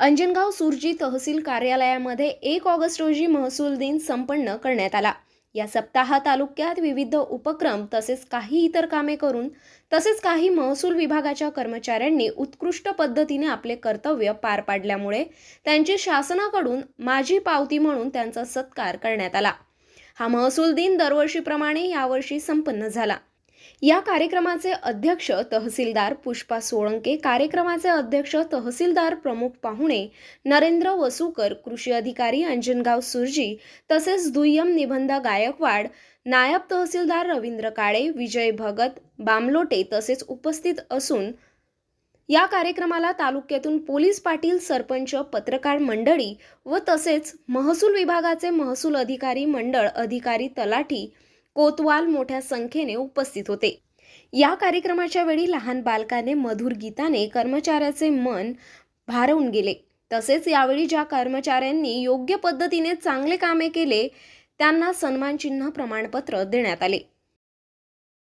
अंजनगाव सुरजी तहसील कार्यालयामध्ये एक ऑगस्ट रोजी महसूल दिन संपन्न करण्यात आला. या सप्ताह तालुक्यात विविध उपक्रम तसेच काही इतर कामे करून तसेच काही महसूल विभागाच्या कर्मचाऱ्यांनी उत्कृष्ट पद्धतीने आपले कर्तव्य पार पाडल्यामुळे त्यांची शासनाकडून माझी पावती म्हणून त्यांचा सत्कार करण्यात आला. हा महसूल दिन दरवर्षीप्रमाणे यावर्षी संपन्न झाला. या कार्यक्रमाचे अध्यक्ष तहसीलदार पुष्पा सोळंके कार्यक्रमाचे अध्यक्ष तहसीलदार प्रमुख पाहुणे नरेंद्र वसुकर कृषी अधिकारी अंजनगाव सुरजी तसेच दुय्यम निबंध गायकवाड नायब तहसीलदार रवींद्र काळे विजय भगत बामलोटे तसेच उपस्थित असून या कार्यक्रमाला तालुक्यातून पोलीस पाटील सरपंच पत्रकार मंडळी व तसेच महसूल विभागाचे महसूल अधिकारी मंडळ अधिकारी तलाठी कोतवाल मोठ्या संख्येने उपस्थित होते. या कार्यक्रमाच्या वेळी लहान बालकाने मधुर गीताने कर्मचाऱ्याचे मन भारवून गेले. तसेच यावेळी ज्या कर्मचाऱ्यांनी योग्य पद्धतीने चांगले कामे केले त्यांना सन्मानचिन्ह प्रमाणपत्र देण्यात आले.